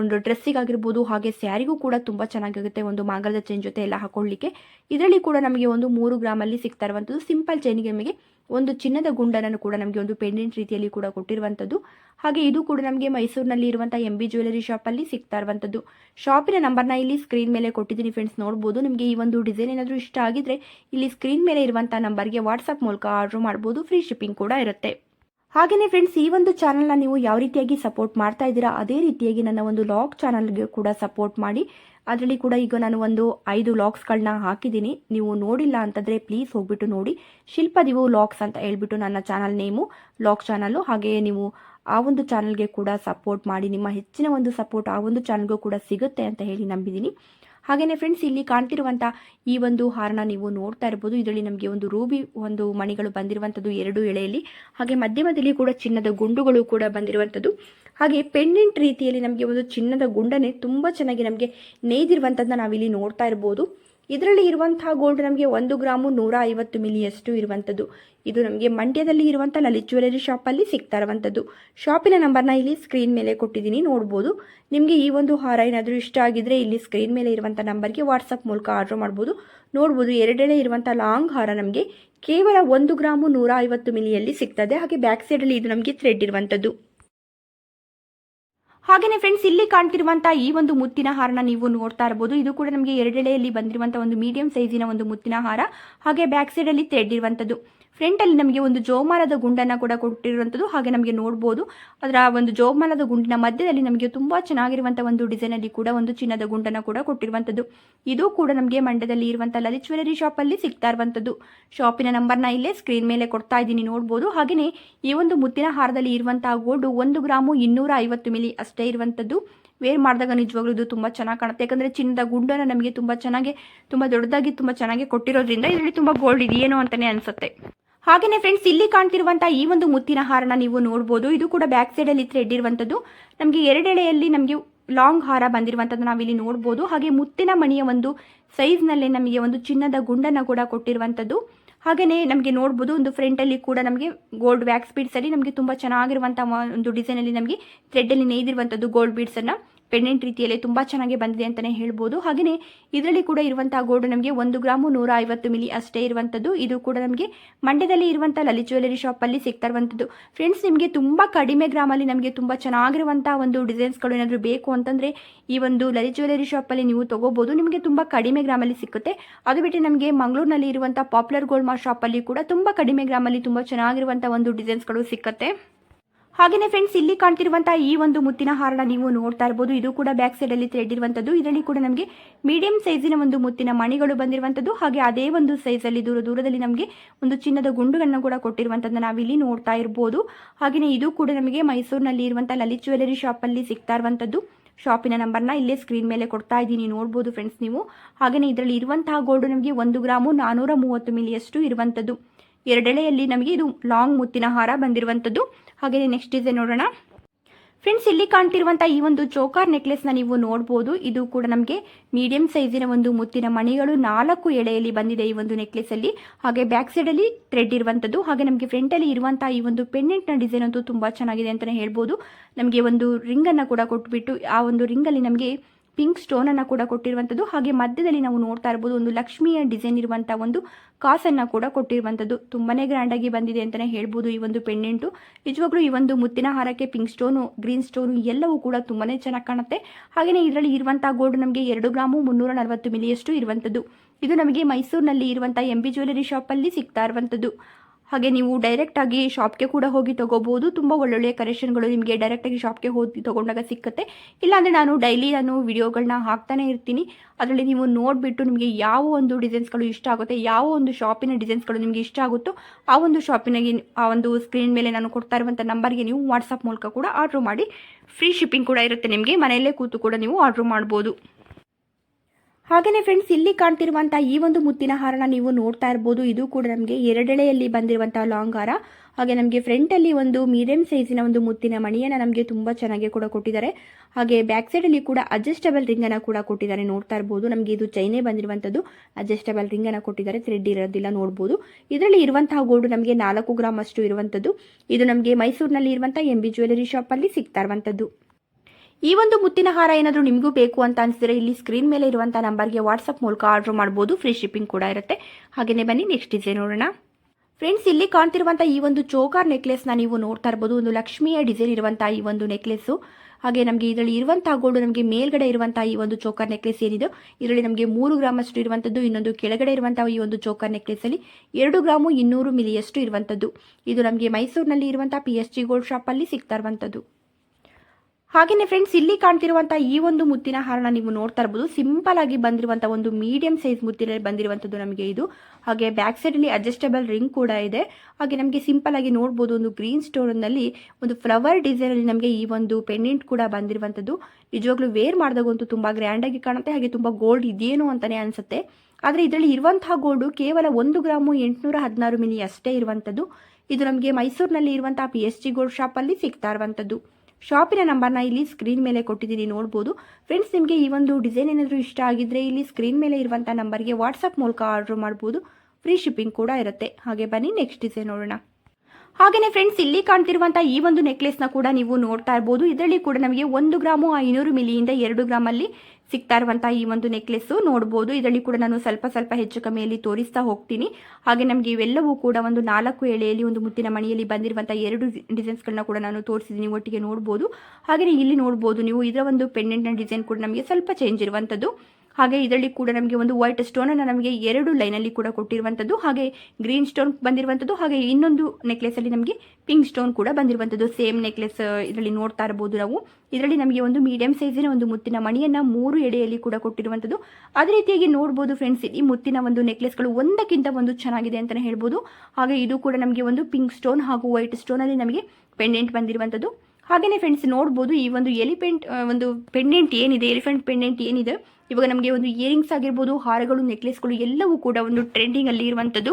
ಒಂದು ಡ್ರೆಸ್ಸಿಗಾಗಿರ್ಬೋದು ಹಾಗೆ ಸ್ಯಾರಿಗೂ ಕೂಡ ತುಂಬ ಚೆನ್ನಾಗಿರುತ್ತೆ ಒಂದು ಮಾಂಗಲ್ಯದ ಚೈನ್ ಜೊತೆ ಎಲ್ಲ ಹಾಕೊಳ್ಳಿಕ್ಕೆ. ಇದರಲ್ಲಿ ಕೂಡ ನಮಗೆ ಒಂದು ಮೂರು ಗ್ರಾಮಲ್ಲಿ ಸಿಗ್ತಾ ಇರುವಂಥದ್ದು ಸಿಂಪಲ್ ಚೈನಿಗೆ ನಮಗೆ ಒಂದು ಚಿನ್ನದ ಗುಂಡನನ್ನು ಕೂಡ ನಮಗೆ ಒಂದು ಪೆಂಡೆಂಟ್ ರೀತಿಯಲ್ಲಿ ಕೂಡ ಕೊಟ್ಟಿರುವಂಥದ್ದು ಹಾಗೆ ಇದು ಕೂಡ ನಮಗೆ ಮೈಸೂರಿನಲ್ಲಿ ಇರುವಂಥ ಎಂ ಬಿ ಜ್ಯುವೆಲರಿ ಶಾಪಲ್ಲಿ ಸಿಗ್ತಾ ಇರುವಂಥದ್ದು ಶಾಪಿನ ನಂಬರ್ನ ಇಲ್ಲಿ ಸ್ಕ್ರೀನ್ ಮೇಲೆ ಕೊಟ್ಟಿದ್ದೀನಿ ಫ್ರೆಂಡ್ಸ್ ನೋಡ್ಬೋದು. ನಿಮಗೆ ಈ ಒಂದು ಡಿಸೈನ್ ಏನಾದರೂ ಇಷ್ಟ ಆಗಿದ್ರೆ ಇಲ್ಲಿ ಸ್ಕ್ರೀನ್ ಮೇಲೆ ಇರುವಂಥ ನಂಬರ್ಗೆ ವಾಟ್ಸಪ್ ಮೂಲಕ ಆರ್ಡ್ರ್ ಮಾಡ್ಬೋದು. ಫ್ರೀ ಶಿಪ್ಪಿಂಗ್ ಕೂಡ ಇರುತ್ತೆ. ಹಾಗೆಯೇ ಫ್ರೆಂಡ್ಸ್ ಈ ಒಂದು ಚಾನಲ್ನ ನೀವು ಯಾವ ರೀತಿಯಾಗಿ ಸಪೋರ್ಟ್ ಮಾಡ್ತಾ ಇದ್ದೀರಾ, ಅದೇ ರೀತಿಯಾಗಿ ನನ್ನ ಒಂದು ಲಾಗ್ ಚಾನಲ್ಗೆ ಕೂಡ ಸಪೋರ್ಟ್ ಮಾಡಿ. ಅದರಲ್ಲಿ ಕೂಡ ಈಗ ನಾನು ಒಂದು ಐದು ಲಾಗ್ಸ್ಗಳನ್ನ ಹಾಕಿದ್ದೀನಿ. ನೀವು ನೋಡಿಲ್ಲ ಅಂತಂದರೆ ಪ್ಲೀಸ್ ಹೋಗ್ಬಿಟ್ಟು ನೋಡಿ. ಶಿಲ್ಪದಿವು ಲಾಗ್ಸ್ ಅಂತ ಹೇಳ್ಬಿಟ್ಟು ನನ್ನ ಚಾನಲ್ ನೇಮು ಲಾಗ್ ಚಾನಲ್ಲು ಹಾಗೆಯೇ ನೀವು ಆ ಒಂದು ಚಾನಲ್ಗೆ ಕೂಡ ಸಪೋರ್ಟ್ ಮಾಡಿ, ನಿಮ್ಮ ಹೆಚ್ಚಿನ ಒಂದು ಸಪೋರ್ಟ್ ಆ ಒಂದು ಚಾನಲ್ಗೂ ಕೂಡ ಸಿಗುತ್ತೆ ಅಂತ ಹೇಳಿ ನಂಬಿದ್ದೀನಿ. ಹಾಗೆಯೇ ಫ್ರೆಂಡ್ಸ್ ಇಲ್ಲಿ ಕಾಣ್ತಿರುವಂಥ ಈ ಒಂದು ಹಾರನ ನೀವು ನೋಡ್ತಾ ಇರ್ಬೋದು. ಇದರಲ್ಲಿ ನಮಗೆ ಒಂದು ರೂಬಿ, ಒಂದು ಮಣಿಗಳು ಬಂದಿರುವಂಥದ್ದು ಎರಡು ಎಳೆಯಲ್ಲಿ, ಹಾಗೆ ಮಧ್ಯ ಮಧ್ಯದಲ್ಲಿ ಕೂಡ ಚಿನ್ನದ ಗುಂಡುಗಳು ಕೂಡ ಬಂದಿರುವಂಥದ್ದು ಹಾಗೆ ಪೆಂಡೆಂಟ್ ರೀತಿಯಲ್ಲಿ ನಮಗೆ ಒಂದು ಚಿನ್ನದ ಗುಂಡನೆ ತುಂಬ ಚೆನ್ನಾಗಿ ನಮಗೆ ನೇಯ್ದಿರುವಂಥದ್ದನ್ನ ನಾವಿಲ್ಲಿ ನೋಡ್ತಾ ಇರ್ಬೋದು. ಇದರಲ್ಲಿ ಇರುವಂತಹ ಗೋಲ್ಡ್ ನಮಗೆ ಒಂದು ಗ್ರಾಮು ನೂರ ಐವತ್ತು ಮಿಲಿಯಷ್ಟು ಇರುವಂಥದ್ದು. ಇದು ನಮಗೆ ಮಂಡ್ಯದಲ್ಲಿ ಇರುವಂಥ ಲಲಿತ್ ಜ್ಯುವೆಲರಿ ಶಾಪಲ್ಲಿ ಸಿಗ್ತಾ ಇರುವಂಥದ್ದು. ಶಾಪಿನ ನಂಬರ್ನ ಇಲ್ಲಿ ಸ್ಕ್ರೀನ್ ಮೇಲೆ ಕೊಟ್ಟಿದ್ದೀನಿ, ನೋಡ್ಬೋದು. ನಿಮಗೆ ಈ ಒಂದು ಹಾರ ಏನಾದರೂ ಇಷ್ಟ ಆಗಿದ್ರೆ ಇಲ್ಲಿ ಸ್ಕ್ರೀನ್ ಮೇಲೆ ಇರುವಂಥ ನಂಬರ್ಗೆ ವಾಟ್ಸಪ್ ಮೂಲಕ ಆರ್ಡರ್ ಮಾಡ್ಬೋದು. ನೋಡ್ಬೋದು, ಎರಡೆಳೆ ಇರುವಂಥ ಲಾಂಗ್ ಹಾರ ನಮಗೆ ಕೇವಲ ಒಂದು ಗ್ರಾಮು ನೂರ ಐವತ್ತು ಮಿಲಿಯಲ್ಲಿ ಸಿಗ್ತದೆ. ಹಾಗೆ ಬ್ಯಾಕ್ ಸೈಡಲ್ಲಿ ಇದು ನಮಗೆ ಥ್ರೆಡ್ ಇರುವಂಥದ್ದು. ಹಾಗೆಯೇ ಫ್ರೆಂಡ್ಸ್ ಇಲ್ಲಿ ಕಾಣ್ತಿರುವಂತಹ ಈ ಒಂದು ಮುತ್ತಿನ ಹಾರನ ನೀವು ನೋಡ್ತಾ ಇರಬಹುದು ಇದು ಕೂಡ ನಮಗೆ ಎರಡೆಳೆಯಲ್ಲಿ ಬಂದಿರುವಂತಹ ಒಂದು ಮೀಡಿಯಂ ಸೈಜಿನ ಒಂದು ಮುತ್ತಿನ ಹಾರ. ಹಾಗೆ ಬ್ಯಾಕ್ ಸೈಡಲ್ಲಿ ಥ್ರೆಡ್ ಇರುವಂಥದ್ದು ಫ್ರಂಟಲ್ಲಿ ನಮಗೆ ಒಂದು ಜೋಮಾಲದ ಗುಂಡನ್ನು ಕೂಡ ಕೊಟ್ಟಿರುವಂಥದ್ದು, ಹಾಗೆ ನಮಗೆ ನೋಡ್ಬೋದು. ಅದರ ಒಂದು ಜೋಮಾಲದ ಗುಂಡಿನ ಮಧ್ಯದಲ್ಲಿ ನಮಗೆ ತುಂಬ ಚೆನ್ನಾಗಿರುವಂಥ ಒಂದು ಡಿಸೈನಲ್ಲಿ ಕೂಡ ಒಂದು ಚಿನ್ನದ ಗುಂಡನ್ನು ಕೂಡ ಕೊಟ್ಟಿರುವಂಥದ್ದು. ಇದು ಕೂಡ ನಮಗೆ ಮಂಡ್ಯದಲ್ಲಿ ಇರುವಂಥ ಲಲಿತ್ ಜ್ಯುವೆಲರಿ ಶಾಪಲ್ಲಿ ಸಿಗ್ತಾ ಇರುವಂಥದ್ದು. ಶಾಪಿನ ನಂಬರ್ನ ಇಲ್ಲೇ ಸ್ಕ್ರೀನ್ ಮೇಲೆ ಕೊಡ್ತಾ ಇದ್ದೀನಿ, ನೋಡ್ಬೋದು. ಹಾಗೆಯೇ ಈ ಒಂದು ಮುತ್ತಿನ ಹಾರದಲ್ಲಿ ಇರುವಂತಹ ಗೋಲ್ಡು ಒಂದು ಗ್ರಾಮು ಇನ್ನೂರ ಐವತ್ತು ಮಿಲಿ ಅಷ್ಟೇ ಇರುವಂಥದ್ದು. ವೇರ್ ಮಾಡಿದಾಗ ನಿಜವಾಗ್ಲೂ ಇದು ತುಂಬ ಚೆನ್ನಾಗಿ ಕಾಣುತ್ತೆ. ಯಾಕಂದರೆ ಚಿನ್ನದ ಗುಂಡನ್ನು ನಮಗೆ ತುಂಬ ಚೆನ್ನಾಗಿ, ತುಂಬ ದೊಡ್ಡದಾಗಿ ತುಂಬ ಚೆನ್ನಾಗಿ ಕೊಟ್ಟಿರೋದ್ರಿಂದ ಇದರಲ್ಲಿ ತುಂಬ ಗೋಲ್ಡ್ ಇದೆಯೇನೋ ಅಂತಲೇ ಅನಿಸುತ್ತೆ. ಹಾಗೆಯೇ ಫ್ರೆಂಡ್ಸ್ ಇಲ್ಲಿ ಕಾಣ್ತಿರುವಂಥ ಈ ಒಂದು ಮುತ್ತಿನ ಹಾರನ ನೀವು ನೋಡ್ಬೋದು. ಇದು ಕೂಡ ಬ್ಯಾಕ್ ಸೈಡಲ್ಲಿ ಥ್ರೆಡ್ ಇರುವಂಥದ್ದು ನಮಗೆ ಎರಡೆಳೆಯಲ್ಲಿ ನಮಗೆ ಲಾಂಗ್ ಹಾರ ಬಂದಿರುವಂತದ್ದು ನಾವಿಲ್ಲಿ ನೋಡ್ಬೋದು. ಹಾಗೆ ಮುತ್ತಿನ ಮಣಿಯ ಒಂದು ಸೈಜ್ನಲ್ಲೇ ನಮಗೆ ಒಂದು ಚಿನ್ನದ ಗುಂಡನ ಕೂಡ ಕೊಟ್ಟಿರುವಂಥದ್ದು ಹಾಗೆಯೇ ನಮಗೆ ನೋಡ್ಬೋದು, ಒಂದು ಫ್ರಂಟಲ್ಲಿ ಕೂಡ ನಮಗೆ ಗೋಲ್ಡ್ ವ್ಯಾಕ್ಸ್ ಬೀಡ್ಸಲ್ಲಿ ನಮಗೆ ತುಂಬಾ ಚೆನ್ನಾಗಿರುವಂತಹ ಒಂದು ಡಿಸೈನಲ್ಲಿ ನಮಗೆ ಥ್ರೆಡ್ಡಲ್ಲಿ ನೇಯ್ದಿರುವಂಥದ್ದು ಗೋಲ್ಡ್ ಬೀಡ್ಸನ್ನು ಪೆಂಡೆಂಟ್ ರೀತಿಯಲ್ಲಿ ತುಂಬ ಚೆನ್ನಾಗಿ ಬಂದಿದೆ ಅಂತಲೇ ಹೇಳ್ಬೋದು. ಹಾಗೆಯೇ ಇದರಲ್ಲಿ ಕೂಡ ಇರುವಂಥ ಗೋಲ್ಡ್ ನಮಗೆ ಒಂದು ಗ್ರಾಮು ನೂರ ಐವತ್ತು ಮಿಲಿ ಅಷ್ಟೇ ಇರುವಂಥದ್ದು. ಇದು ಕೂಡ ನಮಗೆ ಮಂಡ್ಯದಲ್ಲಿ ಇರುವಂಥ ಲಲಿತ್ ಜ್ಯುವೆಲರಿ ಶಾಪಲ್ಲಿ ಸಿಗ್ತಾ ಇರುವಂಥದ್ದು ಫ್ರೆಂಡ್ಸ್ ನಿಮಗೆ ತುಂಬ ಕಡಿಮೆ ಗ್ರಾಮಲ್ಲಿ ನಮಗೆ ತುಂಬ ಚೆನ್ನಾಗಿರುವಂಥ ಒಂದು ಡಿಸೈನ್ಸ್ಗಳು ಏನಾದರೂ ಬೇಕು ಅಂತಂದರೆ ಈ ಒಂದು ಲಲಿತ್ ಜ್ಯುವೆಲರಿ ಶಾಪಲ್ಲಿ ನೀವು ತೊಗೋಬೋದು. ನಿಮಗೆ ತುಂಬ ಕಡಿಮೆ ಗ್ರಾಮಲ್ಲಿ ಸಿಗುತ್ತೆ ಅದು ಬಿಟ್ಟು ನಮಗೆ ಮಂಗಳೂರಿನಲ್ಲಿ ಇರುವಂಥ ಪಾಪ್ಯುಲರ್ ಗೋಲ್ಡ್ ಮಾರ್ ಶಾಪಲ್ಲಿ ಕೂಡ ತುಂಬ ಕಡಿಮೆ ಗ್ರಾಮಲ್ಲಿ ತುಂಬ ಚೆನ್ನಾಗಿರುವಂಥ ಒಂದು ಡಿಸೈನ್ಸ್ಗಳು ಸಿಕ್ಕತ್ತೆ. ಹಾಗೆಯೇ ಫ್ರೆಂಡ್ಸ್ ಇಲ್ಲಿ ಕಾಣ್ತಿರುವಂತಹ ಈ ಒಂದು ಮುತ್ತಿನ ಹಾರನ ನೀವು ನೋಡ್ತಾ ಇರಬಹುದು ಇದು ಕೂಡ ಬ್ಯಾಕ್ ಸೈಡ್ ಅಲ್ಲಿ ಥ್ರೆಡ್ ಇರುವಂತದ್ದು. ಇದರಲ್ಲಿ ಕೂಡ ನಮಗೆ ಮೀಡಿಯಂ ಸೈಜಿನ ಒಂದು ಮುತ್ತಿನ ಮಣಿಗಳು ಬಂದಿರುವಂತದ್ದು. ಹಾಗೆ ಅದೇ ಒಂದು ಸೈಜ್ ಅಲ್ಲಿ ದೂರ ದೂರದಲ್ಲಿ ನಮಗೆ ಒಂದು ಚಿನ್ನದ ಗುಂಡುಗಳನ್ನು ಕೂಡ ಕೊಟ್ಟಿರುವಂಥದ್ದನ್ನ ನಾವಿಲ್ಲಿ ನೋಡ್ತಾ ಇರಬಹುದು ಹಾಗೆಯೇ ಇದು ಕೂಡ ನಮಗೆ ಮೈಸೂರಿನಲ್ಲಿ ಇರುವಂತಹ ಲಲಿತ್ ಜ್ಯುವೆಲರಿ ಅಲ್ಲಿ ಸಿಗ್ತಾ ಇರುವಂತದ್ದು. ಶಾಪಿನ ನಂಬರ್ನ ಇಲ್ಲೇ ಸ್ಕ್ರೀನ್ ಮೇಲೆ ಕೊಡ್ತಾ ಇದ್ದೀನಿ. ನೋಡ್ಬೋದು ಫ್ರೆಂಡ್ಸ್ ನೀವು. ಹಾಗೆಯೇ ಇದರಲ್ಲಿ ಇರುವಂತಹ ಗೋಲ್ಡ್ ನಮಗೆ ಒಂದು ಗ್ರಾಮು ನಾನೂರ ಮೂವತ್ತು ಮಿಲಿಯಷ್ಟು ಇರುವಂತದ್ದು. ಎರಡೆಳೆಯಲ್ಲಿ ನಮಗೆ ಇದು ಲಾಂಗ್ ಮುತ್ತಿನ ಹಾರ ಬಂದಿರುವಂಥದ್ದು ಹಾಗೆಯೇ ನೆಕ್ಸ್ಟ್ ಡಿಸೈನ್ ನೋಡೋಣ. ಫ್ರೆಂಡ್ಸ್ ಇಲ್ಲಿ ಕಾಣ್ತಿರುವಂಥ ಈ ಒಂದು ಚೋಕಾರ್ನ ನೀವು ನೋಡ್ಬೋದು. ಇದು ಕೂಡ ನಮಗೆ ಮೀಡಿಯಂ ಸೈಜಿನ ಒಂದು ಮುತ್ತಿನ ಮಣಿಗಳು ನಾಲ್ಕು ಎಳೆಯಲ್ಲಿ ಬಂದಿದೆ ಈ ಒಂದು ನೆಕ್ಲೆಸಲ್ಲಿ ಹಾಗೆ ಬ್ಯಾಕ್ ಸೈಡ್ ಅಲ್ಲಿ ಥ್ರೆಡ್ ಇರುವಂಥದ್ದು ಹಾಗೆ ನಮಗೆ ಫ್ರಂಟ್ ಅಲ್ಲಿ ಇರುವಂತಹ ಈ ಒಂದು ಪೆಂಡೆಂಟ್ನ ಡಿಸೈನ್ ಅಂತೂ ತುಂಬಾ ಚೆನ್ನಾಗಿದೆ ಅಂತಾನೆ ಹೇಳ್ಬೋದು. ನಮಗೆ ಒಂದು ರಿಂಗ್ ಅನ್ನ ಕೂಡ ಕೊಟ್ಬಿಟ್ಟು, ಆ ಒಂದು ರಿಂಗ್ ಅಲ್ಲಿ ನಮಗೆ ಪಿಂಕ್ ಸ್ಟೋನ್ ಅನ್ನ ಕೂಡ ಕೊಟ್ಟಿರುವಂಥದ್ದು ಹಾಗೆ ಮಧ್ಯದಲ್ಲಿ ನಾವು ನೋಡ್ತಾ ಇರ್ಬೋದು ಒಂದು ಲಕ್ಷ್ಮಿಯ ಡಿಸೈನ್ ಇರುವಂಥ ಒಂದು ಕಾಸನ್ನ ಕೂಡ ಕೊಟ್ಟಿರುವಂಥದ್ದು ತುಂಬಾ ಗ್ರ್ಯಾಂಡಾಗಿ ಬಂದಿದೆ ಅಂತಾನೆ ಹೇಳ್ಬೋದು ಈ ಒಂದು ಪೆಂಡೆಂಟು. ನಿಜವಾಗ್ಲೂ ಈ ಒಂದು ಮುತ್ತಿನ ಹಾರಕ್ಕೆ ಪಿಂಕ್ ಸ್ಟೋನು, ಗ್ರೀನ್ ಸ್ಟೋನು ಎಲ್ಲವೂ ಕೂಡ ತುಂಬಾನೇ ಚೆನ್ನಾಗಿ ಕಾಣುತ್ತೆ. ಹಾಗೆಯೇ ಇದರಲ್ಲಿ ಇರುವಂತಹ ಗೋಲ್ಡ್ ನಮಗೆ ಎರಡು ಗ್ರಾಮು ಮುನ್ನೂರ ನಲವತ್ತು ಮಿಲಿಯಷ್ಟು ಇರುವಂಥದ್ದು ಇದು ನಮಗೆ ಮೈಸೂರಿನಲ್ಲಿ ಇರುವಂತಹ ಎಂ ಬಿ ಜ್ಯುವೆಲರಿ ಶಾಪಲ್ಲಿ ಸಿಗ್ತಾ ಇರುವಂಥದ್ದು ಹಾಗೆ ನೀವು ಡೈರೆಕ್ಟಾಗಿ ಶಾಪ್ಗೆ ಕೂಡ ಹೋಗಿ ತೊಗೋಬೋದು. ತುಂಬ ಒಳ್ಳೊಳ್ಳೆಯ ಕರೆಕ್ಷನ್ಗಳು ನಿಮಗೆ ಡೈರೆಕ್ಟಾಗಿ ಶಾಪ್ಗೆ ಹೋಗಿ ತಗೊಂಡಾಗ ಸಿಕ್ಕತ್ತೆ. ಇಲ್ಲಾಂದರೆ ನಾನು ಡೈಲಿ ನಾನು ವಿಡಿಯೋಗಳನ್ನ ಹಾಕ್ತಾನೆ ಇರ್ತೀನಿ. ಅದರಲ್ಲಿ ನೀವು ನೋಡಿಬಿಟ್ಟು ನಿಮಗೆ ಯಾವ ಒಂದು ಡಿಸೈನ್ಸ್ಗಳು ಇಷ್ಟ ಆಗುತ್ತೆ, ಯಾವ ಒಂದು ಶಾಪಿನ ಡಿಸೈನ್ಸ್ಗಳು ನಿಮಗೆ ಇಷ್ಟ ಆಗುತ್ತೋ ಆ ಒಂದು ಶಾಪಿನಾಗೆ ಆ ಒಂದು ಸ್ಕ್ರೀನ್ ಮೇಲೆ ನಾನು ಕೊಡ್ತಾ ಇರುವಂಥ ನಂಬರ್ಗೆ ನೀವು ವಾಟ್ಸಪ್ ಮೂಲಕ ಕೂಡ ಆರ್ಡ್ರ್ ಮಾಡಿ. ಫ್ರೀ ಶಿಪ್ಪಿಂಗ್ ಕೂಡ ಇರುತ್ತೆ ನಿಮಗೆ. ಮನೆಯಲ್ಲೇ ಕೂತು ಕೂಡ ನೀವು ಆರ್ಡ್ರ್ ಮಾಡ್ಬೋದು. ಹಾಗೆಯೇ ಫ್ರೆಂಡ್ಸ್ ಇಲ್ಲಿ ಕಾಣ್ತಿರುವಂತಹ ಈ ಒಂದು ಮುತ್ತಿನ ಹಾರನ ನೀವು ನೋಡ್ತಾ ಇರಬಹುದು ಇದು ಕೂಡ ನಮಗೆ ಎರಡೆಳೆಯಲ್ಲಿ ಬಂದಿರುವಂತಹ ಲಾಂಗ್ ಹಾರ. ಹಾಗೆ ನಮಗೆ ಫ್ರಂಟಲ್ಲಿ ಒಂದು ಮೀಡಿಯಂ ಸೈಜಿನ ಒಂದು ಮುತ್ತಿನ ಮಣಿಯನ್ನ ನಮಗೆ ತುಂಬಾ ಚೆನ್ನಾಗಿ ಕೂಡ ಕೊಟ್ಟಿದ್ದಾರೆ. ಹಾಗೆ ಬ್ಯಾಕ್ ಸೈಡ್ ಅಲ್ಲಿ ಕೂಡ ಅಡ್ಜಸ್ಟಬಲ್ ಅನ್ನ ಕೂಡ ಕೊಟ್ಟಿದ್ದಾರೆ. ನೋಡ್ತಾ ಇರಬಹುದು ನಮಗೆ ಇದು ಚೈನೇ ಬಂದಿರುವಂತದ್ದು ಅಡ್ಜಸ್ಟಬಲ್ ಅನ್ನ ಕೊಟ್ಟಿದ್ದಾರೆ. ಥ್ರೆಡ್ ಇರೋದಿಲ್ಲ ನೋಡಬಹುದು ಇದರಲ್ಲಿ ಇರುವಂತಹ ಗೋಲ್ಡ್ ನಮಗೆ ನಾಲ್ಕು ಗ್ರಾಮ್ ಅಷ್ಟು ಇರುವಂತದ್ದು. ಇದು ನಮಗೆ ಮೈಸೂರಿನಲ್ಲಿ ಇರುವಂತಹ ಎಂ ಬಿ ಶಾಪ್ ಅಲ್ಲಿ ಸಿಗ್ತಾ ಇರುವಂಥದ್ದು ಈ ಒಂದು ಮುತ್ತಿನ ಹಾರ ಏನಾದರೂ ನಿಮಗೂ ಬೇಕು ಅಂತ ಅನಿಸಿದ್ರೆ ಇಲ್ಲಿ ಸ್ಕ್ರೀನ್ ಮೇಲೆ ಇರುವಂಥ ನಂಬರ್ಗೆ ವಾಟ್ಸಪ್ ಮೂಲಕ ಆರ್ಡರ್ ಮಾಡ್ಬೋದು. ಫ್ರೀ ಶಿಪ್ಪಿಂಗ್ ಕೂಡ ಇರುತ್ತೆ. ಹಾಗೆಯೇ ಬನ್ನಿ ನೆಕ್ಸ್ಟ್ ಡಿಸೈನ್ ನೋಡೋಣ. ಫ್ರೆಂಡ್ಸ್ ಇಲ್ಲಿ ಕಾಣ್ತಿರುವಂಥ ಈ ಒಂದು ಚೋಕಾರ್ನ ನೀವು ನೋಡ್ತಾ ಇರ್ಬೋದು. ಒಂದು ಲಕ್ಷ್ಮಿಯ ಡಿಸೈನ್ ಇರುವಂಥ ಈ ಒಂದು ನೆಕ್ಲೆಸ್ಸು ಹಾಗೆ ನಮಗೆ ಇದರಲ್ಲಿ ಇರುವಂಥ ಗೋಲ್ಡ್ ನಮಗೆ ಮೇಲ್ಗಡೆ ಇರುವಂಥ ಈ ಒಂದು ಚೋಕರ್ ನೆಕ್ಲೆಸ್ ಏನಿದೆ ಇದರಲ್ಲಿ ನಮಗೆ ಮೂರು ಗ್ರಾಮ್ ಅಷ್ಟು ಇರುವಂಥದ್ದು ಇನ್ನೊಂದು ಕೆಳಗಡೆ ಇರುವಂಥ ಈ ಒಂದು ಚೋಕರ್ ನೆಕ್ಲೆಸಲ್ಲಿ ಎರಡು ಗ್ರಾಮು ಇನ್ನೂರು ಮಿಲಿಯಷ್ಟು ಇರುವಂಥದ್ದು ಇದು ನಮಗೆ ಮೈಸೂರಿನಲ್ಲಿ ಇರುವಂಥ ಪಿ ಎಸ್ ಜಿ ಗೋಲ್ಡ್ ಸಿಗ್ತಾ ಇರುವಂಥದ್ದು ಹಾಗೆಯೇ ಫ್ರೆಂಡ್ಸ್ ಇಲ್ಲಿ ಕಾಣ್ತಿರುವಂತಹ ಈ ಒಂದು ಮುತ್ತಿನ ಹಾರನ ನೀವು ನೋಡ್ತಾ ಇರಬಹುದು ಸಿಂಪಲ್ ಆಗಿ ಬಂದಿರುವಂತಹ ಒಂದು ಮೀಡಿಯಂ ಸೈಜ್ ಮುತ್ತಿನಲ್ಲಿ ಬಂದಿರುವಂತದ್ದು ನಮಗೆ ಇದು. ಹಾಗೆ ಬ್ಯಾಕ್ ಸೈಡ್ ಅಲ್ಲಿ ಅಡ್ಜಸ್ಟೇಬಲ್ ರಿಂಗ್ ಕೂಡ ಇದೆ. ಹಾಗೆ ನಮಗೆ ಸಿಂಪಲ್ ಆಗಿ ನೋಡಬಹುದು ಒಂದು ಗ್ರೀನ್ ಸ್ಟೋನ್ನಲ್ಲಿ ಒಂದು ಫ್ಲವರ್ ಡಿಸೈನ್ ಅಲ್ಲಿ ನಮಗೆ ಈ ಒಂದು ಪೆಂಡೆಂಟ್ ಕೂಡ ಬಂದಿರುವಂತದ್ದು. ನಿಜವಾಗ್ಲೂ ವೇರ್ ಮಾಡಿದಾಗಂತೂ ಗ್ರ್ಯಾಂಡ್ ಆಗಿ ಕಾಣುತ್ತೆ, ಹಾಗೆ ತುಂಬಾ ಗೋಲ್ಡ್ ಇದೇನೋ ಅಂತಾನೆ ಅನ್ಸುತ್ತೆ. ಆದ್ರೆ ಇದರಲ್ಲಿ ಇರುವಂತಹ ಗೋಲ್ಡು ಕೇವಲ ಒಂದು ಗ್ರಾಮು ಎಂಟುನೂರ ಹದಿನಾರು ಮಿಲಿ ಅಷ್ಟೇ ಇರುವಂತದ್ದು. ಇದು ನಮಗೆ ಮೈಸೂರಿನಲ್ಲಿ ಇರುವಂತಹ ಪಿ ಎಸ್ ಜಿ ಗೋಲ್ಡ್ ಶಾಪಲ್ಲಿ ಸಿಗ್ತಾ ಇರುವಂಥದ್ದು ಶಾಪಿನ ನಂಬರ್ನ ಇಲ್ಲಿ ಸ್ಕ್ರೀನ್ ಮೇಲೆ ಕೊಟ್ಟಿದ್ದೀನಿ, ನೋಡ್ಬೋದು. ಫ್ರೆಂಡ್ಸ್ ನಿಮಗೆ ಈ ಒಂದು ಡಿಸೈನ್ ಏನಾದರೂ ಇಷ್ಟ ಆಗಿದ್ರೆ ಇಲ್ಲಿ ಸ್ಕ್ರೀನ್ ಮೇಲೆ ಇರುವಂಥ ನಂಬರ್ಗೆ ವಾಟ್ಸಪ್ ಮೂಲಕ ಆರ್ಡ್ರ್ ಮಾಡ್ಬೋದು. ಫ್ರೀ ಶಿಪ್ಪಿಂಗ್ ಕೂಡ ಇರುತ್ತೆ. ಹಾಗೆ ಬನ್ನಿ ನೆಕ್ಸ್ಟ್ ಡಿಸೈನ್ ನೋಡೋಣ. ಹಾಗೆಯೇ ಫ್ರೆಂಡ್ಸ್ ಇಲ್ಲಿ ಕಾಣ್ತಿರುವಂತಹ ಈ ಒಂದು ನೆಕ್ಲೆಸ್ನ ಕೂಡ ನೀವು ನೋಡ್ತಾ ಇರಬಹುದು ಇದರಲ್ಲಿ ಕೂಡ ನಮಗೆ ಒಂದು ಗ್ರಾಮು ಐನೂರು ಮಿಲಿಯಿಂದ ಎರಡು ಗ್ರಾಮಲ್ಲಿ ಸಿಗ್ತಾ ಇರುವಂತಹ ಈ ಒಂದು ನೆಕ್ಲೆಸ್ಸು ನೋಡಬಹುದು ಇದರಲ್ಲಿ ಕೂಡ ನಾನು ಸ್ವಲ್ಪ ಸ್ವಲ್ಪ ಹೆಚ್ಚು ಕಮ್ಮಿಯಲ್ಲಿ ತೋರಿಸ್ತಾ ಹೋಗ್ತೀನಿ. ಹಾಗೆ ನಮಗೆ ಇವೆಲ್ಲವೂ ಕೂಡ ಒಂದು ನಾಲ್ಕು ಎಳೆಯಲ್ಲಿ ಒಂದು ಮುತ್ತಿನ ಮಣಿಯಲ್ಲಿ ಬಂದಿರುವಂತಹ ಎರಡು ಡಿಸೈನ್ಸ್ಗಳನ್ನ ಕೂಡ ನಾನು ತೋರಿಸಿದ್ದೀನಿ ಒಟ್ಟಿಗೆ ನೋಡ್ಬೋದು. ಹಾಗೆಯೇ ಇಲ್ಲಿ ನೋಡಬಹುದು ನೀವು, ಇದರ ಒಂದು ಪೆಂಡೆಂಟ್ನ ಡಿಸೈನ್ ಕೂಡ ನಮಗೆ ಸ್ವಲ್ಪ ಚೇಂಜ್ ಇರುವಂಥದ್ದು ಹಾಗೆ ಇದರಲ್ಲಿ ಕೂಡ ನಮಗೆ ಒಂದು ವೈಟ್ ಸ್ಟೋನನ್ನು ನಮಗೆ ಎರಡು ಲೈನಲ್ಲಿ ಕೂಡ ಕೊಟ್ಟಿರುವಂಥದ್ದು ಹಾಗೆ ಗ್ರೀನ್ ಸ್ಟೋನ್ ಬಂದಿರುವಂಥದ್ದು ಹಾಗೆ ಇನ್ನೊಂದು ನೆಕ್ಲೆಸಲ್ಲಿ ನಮಗೆ ಪಿಂಕ್ ಸ್ಟೋನ್ ಕೂಡ ಬಂದಿರುವಂಥದ್ದು ಸೇಮ್ ನೆಕ್ಲೆಸ್ ಇದರಲ್ಲಿ ನೋಡ್ತಾ ಇರಬಹುದು ನಾವು. ಇದರಲ್ಲಿ ನಮಗೆ ಒಂದು ಮೀಡಿಯಂ ಸೈಜಿನ ಒಂದು ಮುತ್ತಿನ ಮಣಿಯನ್ನು ಮೂರು ಎಡೆಯಲ್ಲಿ ಕೂಡ ಕೊಟ್ಟಿರುವಂಥದ್ದು ಅದೇ ರೀತಿಯಾಗಿ ನೋಡಬಹುದು ಫ್ರೆಂಡ್ಸ್ ಈ ಮುತ್ತಿನ ಒಂದು ನೆಕ್ಲೆಸ್ಗಳು ಒಂದಕ್ಕಿಂತ ಒಂದು ಚೆನ್ನಾಗಿದೆ ಅಂತಲೇ ಹೇಳ್ಬೋದು. ಹಾಗೆ ಇದು ಕೂಡ ನಮಗೆ ಒಂದು ಪಿಂಕ್ ಸ್ಟೋನ್ ಹಾಗೂ ವೈಟ್ ಸ್ಟೋನ್ ಅಲ್ಲಿ ನಮಗೆ ಪೆಂಡೆಂಟ್ ಬಂದಿರುವಂಥದ್ದು ಹಾಗೆಯೇ ಫ್ರೆಂಡ್ಸ್ ನೋಡ್ಬೋದು ಈ ಒಂದು ಎಲಿಫೆಂಟ್ ಒಂದು ಪೆಂಡೆಂಟ್ ಏನಿದೆ ಎಲಿಫೆಂಟ್ ಪೆಂಡೆಂಟ್ ಏನಿದೆ, ಇವಾಗ ನಮಗೆ ಒಂದು ಇಯರಿಂಗ್ಸ್ ಆಗಿರ್ಬೋದು, ಹಾರಗಳು ನೆಕ್ಲೆಸ್ಗಳು ಎಲ್ಲವೂ ಕೂಡ ಒಂದು ಟ್ರೆಂಡಿಂಗಲ್ಲಿ ಇರುವಂಥದ್ದು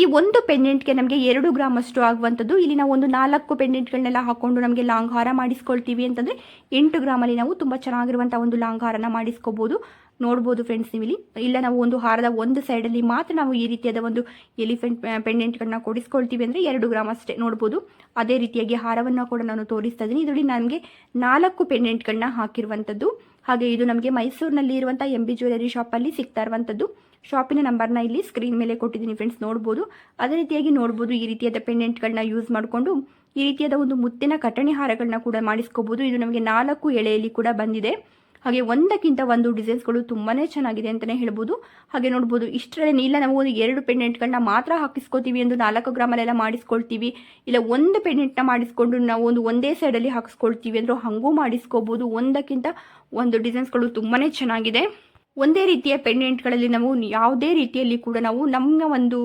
ಈ ಒಂದು ಪೆಂಡೆಂಟ್ಗೆ ನಮಗೆ ಎರಡು ಗ್ರಾಮ್ ಅಷ್ಟು ಆಗುವಂಥದ್ದು ಇಲ್ಲಿ ನಾವು ಒಂದು ನಾಲ್ಕು ಪೆಂಡೆಂಟ್ಗಳನ್ನೆಲ್ಲ ಹಾಕೊಂಡು ನಮಗೆ ಲಾಂಗ್ ಹಾರ ಮಾಡಿಸ್ಕೊಳ್ತೀವಿ ಅಂತಂದರೆ ಎಂಟು ಗ್ರಾಮಲ್ಲಿ ನಾವು ತುಂಬ ಚೆನ್ನಾಗಿರುವಂಥ ಒಂದು ಲಾಂಗ್ ಹಾರನ ಮಾಡಿಸ್ಕೋಬೋದು. ನೋಡ್ಬೋದು ಫ್ರೆಂಡ್ಸ್ ನೀವು ಇಲ್ಲಿ ಇಲ್ಲ ನಾವು ಒಂದು ಹಾರದ ಒಂದು ಸೈಡಲ್ಲಿ ಮಾತ್ರ ನಾವು ಈ ರೀತಿಯಾದ ಒಂದು ಎಲಿಫೆಂಟ್ ಪೆಂಡೆಂಟ್ಗಳನ್ನ ಕೊಡಿಸ್ಕೊಳ್ತೀವಿ ಅಂದರೆ ಎರಡು ಗ್ರಾಮ್ ಅಷ್ಟೇ ನೋಡ್ಬೋದು. ಅದೇ ರೀತಿಯಾಗಿ ಹಾರವನ್ನು ಕೂಡ ನಾನು ತೋರಿಸ್ತಾ ಇದ್ದೀನಿ. ಇದರಲ್ಲಿ ನಮಗೆ ನಾಲ್ಕು ಪೆಂಡೆಂಟ್ಗಳನ್ನ ಹಾಕಿರುವಂಥದ್ದು ಹಾಗೆ ಇದು ನಮಗೆ ಮೈಸೂರಿನಲ್ಲಿ ಇರುವಂಥ ಎಂ ಬಿ ಜ್ಯುವೆಲರಿ ಶಾಪಲ್ಲಿ ಸಿಗ್ತಾ ಇರುವಂಥದ್ದು ಶಾಪಿನ ನಂಬರ್ನ ಇಲ್ಲಿ ಸ್ಕ್ರೀನ್ ಮೇಲೆ ಕೊಟ್ಟಿದ್ದೀನಿ ಫ್ರೆಂಡ್ಸ್ ನೋಡ್ಬೋದು. ಅದೇ ರೀತಿಯಾಗಿ ನೋಡ್ಬೋದು ಈ ರೀತಿಯಾದ ಪೆಂಡೆಂಟ್ಗಳನ್ನ ಯೂಸ್ ಮಾಡಿಕೊಂಡು ಈ ರೀತಿಯಾದ ಒಂದು ಮುತ್ತಿನ ಕಟಣಿ ಹಾರಗಳನ್ನ ಕೂಡ ಮಾಡಿಸ್ಕೋಬೋದು. ಇದು ನಮಗೆ ನಾಲ್ಕು ಎಳೆಯಲ್ಲಿ ಕೂಡ ಬಂದಿದೆ. ಹಾಗೆ ಒಂದಕ್ಕಿಂತ ಒಂದು ಡಿಸೈನ್ಸ್ಗಳು ತುಂಬಾ ಚೆನ್ನಾಗಿದೆ ಅಂತಲೇ ಹೇಳ್ಬೋದು. ಹಾಗೆ ನೋಡ್ಬೋದು, ಇಷ್ಟರಲ್ಲಿ ಇಲ್ಲ ನಾವು ಒಂದು ಎರಡು ಪೆಂಡೆಂಟ್ಗಳನ್ನ ಮಾತ್ರ ಹಾಕಿಸ್ಕೋತೀವಿ ಎಂದು ನಾಲ್ಕು ಗ್ರಾಮಲ್ಲೆಲ್ಲ ಮಾಡಿಸ್ಕೊಳ್ತೀವಿ. ಇಲ್ಲ, ಒಂದು ಪೆಂಡೆಂಟ್ನ ಮಾಡಿಸ್ಕೊಂಡು ನಾವು ಒಂದು ಒಂದೇ ಸೈಡಲ್ಲಿ ಹಾಕಿಸ್ಕೊಳ್ತೀವಿ ಅಂದರೂ ಹಾಗೂ ಮಾಡಿಸ್ಕೋಬೋದು. ಒಂದಕ್ಕಿಂತ ಒಂದು ಡಿಸೈನ್ಸ್ಗಳು ತುಂಬಾ ಚೆನ್ನಾಗಿದೆ. ಒಂದೇ ರೀತಿಯ ಪೆಂಡೆಂಟ್ಗಳಲ್ಲಿ ನಾವು ಯಾವುದೇ ರೀತಿಯಲ್ಲಿ ಕೂಡ ನಾವು ನಮ್ಮ ಒಂದು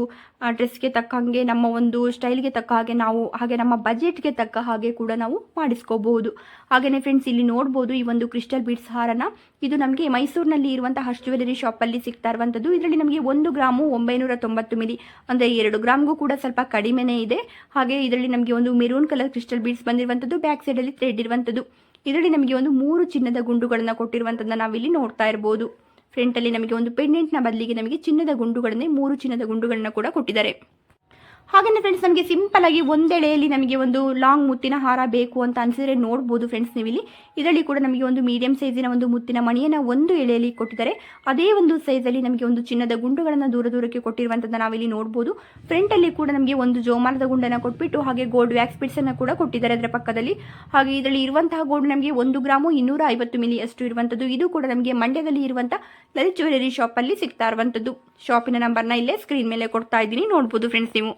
ಡ್ರೆಸ್ಗೆ ತಕ್ಕ ಹಾಗೆ, ನಮ್ಮ ಒಂದು ಸ್ಟೈಲ್ಗೆ ತಕ್ಕ ಹಾಗೆ ನಾವು, ಹಾಗೆ ನಮ್ಮ ಬಜೆಟ್ಗೆ ತಕ್ಕ ಹಾಗೆ ಕೂಡ ನಾವು ಮಾಡಿಸ್ಕೋಬಹುದು. ಹಾಗೆಯೇ ಫ್ರೆಂಡ್ಸ್, ಇಲ್ಲಿ ನೋಡ್ಬೋದು ಈ ಒಂದು ಕ್ರಿಸ್ಟಲ್ ಬೀಡ್ಸ್ ಹಾರನ. ಇದು ನಮಗೆ ಮೈಸೂರಿನಲ್ಲಿ ಇರುವಂತಹ ಜ್ಯುವೆಲರಿ ಶಾಪಲ್ಲಿ ಸಿಗ್ತಾ ಇರುವಂಥದ್ದು. ಇದರಲ್ಲಿ ನಮಗೆ ಒಂದು ಗ್ರಾಮು ಒಂಬೈನೂರ ತೊಂಬತ್ತು ಮಿಲಿ, ಅಂದರೆ ಎರಡು ಗ್ರಾಮ್ಗೂ ಕೂಡ ಸ್ವಲ್ಪ ಕಡಿಮೆನೇ ಇದೆ. ಹಾಗೆ ಇದರಲ್ಲಿ ನಮಗೆ ಒಂದು ಮೆರೂನ್ ಕಲರ್ ಕ್ರಿಸ್ಟಲ್ ಬೀಡ್ಸ್ ಬಂದಿರುವಂಥದ್ದು, ಬ್ಯಾಕ್ ಸೈಡಲ್ಲಿ ಥ್ರೆಡ್ ಇರುವಂಥದ್ದು. ಇದರಲ್ಲಿ ನಮಗೆ ಒಂದು ಮೂರು ಚಿನ್ನದ ಗುಂಡುಗಳನ್ನು ಕೊಟ್ಟಿರುವಂಥದ್ದನ್ನ ನಾವಿಲ್ಲಿ ನೋಡ್ತಾ ಇರ್ಬೋದು. ಫ್ರಂಟಲ್ಲಿ ನಮಗೆ ಒಂದು ಪೆಂಡೆಂಟ್ನ ಬದಲಿಗೆ ನಮಗೆ ಚಿನ್ನದ ಗುಂಡುಗಳನ್ನೇ ಮೂರು ಚಿನ್ನದ ಗುಂಡುಗಳನ್ನ ಕೂಡ ಕೊಟ್ಟಿದ್ದಾರೆ. ಹಾಗೆಯೇ ಫ್ರೆಂಡ್ಸ್ ನಮಗೆ ಸಿಂಪಲ್ ಆಗಿ ಒಂದೆಳೆಯಲ್ಲಿ ನಮಗೆ ಒಂದು ಲಾಂಗ್ ಮುತ್ತಿನ ಹಾರ ಬೇಕು ಅಂತ ಅನಿಸಿದ್ರೆ ನೋಡ್ಬೋದು ಫ್ರೆಂಡ್ಸ್ ನೀವು ಇಲ್ಲಿ ಇದರಲ್ಲಿ ಕೂಡ ನಮಗೆ ಒಂದು ಮೀಡಿಯಂ ಸೈಜಿನ ಒಂದು ಮುತ್ತಿನ ಮಣಿಯನ್ನು ಒಂದು ಎಳೆಯಲ್ಲಿ ಕೊಟ್ಟಿದ್ದಾರೆ. ಅದೇ ಒಂದು ಸೈಜಲ್ಲಿ ನಮಗೆ ಒಂದು ಚಿನ್ನದ ಗುಂಡುಗಳನ್ನು ದೂರ ದೂರಕ್ಕೆ ಕೊಟ್ಟಿರುವಂಥದ್ದು ನಾವಿಲ್ಲಿ ನೋಡ್ಬೋದು. ಫ್ರಂಟಲ್ಲಿ ಕೂಡ ನಮಗೆ ಒಂದು ಜೋಮಾನದ ಗುಂಡನ್ನು ಕೊಟ್ಬಿಟ್ಟು ಹಾಗೆ ಗೋಲ್ಡ್ ವ್ಯಾಕ್ಸ್ ಅನ್ನು ಕೂಡ ಕೊಟ್ಟಿದ್ದಾರೆ ಅದರ ಪಕ್ಕದಲ್ಲಿ. ಹಾಗೆ ಇದರಲ್ಲಿ ಇರುವಂತಹ ಗೋಲ್ಡ್ ನಮಗೆ ಒಂದು ಗ್ರಾಮು ಇನ್ನೂರ ಐವತ್ತು ಮಿಲಿ ಅಷ್ಟು ಇರುವಂಥದ್ದು ಇದು ಕೂಡ ನಮಗೆ ಮಂಡ್ಯದಲ್ಲಿ ಇರುವಂಥ ಲಲಿತ್ ಜ್ಯುವೆಲರಿ ಶಾಪಲ್ಲಿ ಸಿಗ್ತಾ ಇರುವಂಥದ್ದು ಶಾಪಿನ ನಂಬರ್ನ ಇಲ್ಲೇ ಸ್ಕ್ರೀನ್ ಮೇಲೆ ಕೊಡ್ತಾ ಇದ್ದೀನಿ. ನೋಡ್ಬೋದು ಫ್ರೆಂಡ್ಸ್ ನೀವು.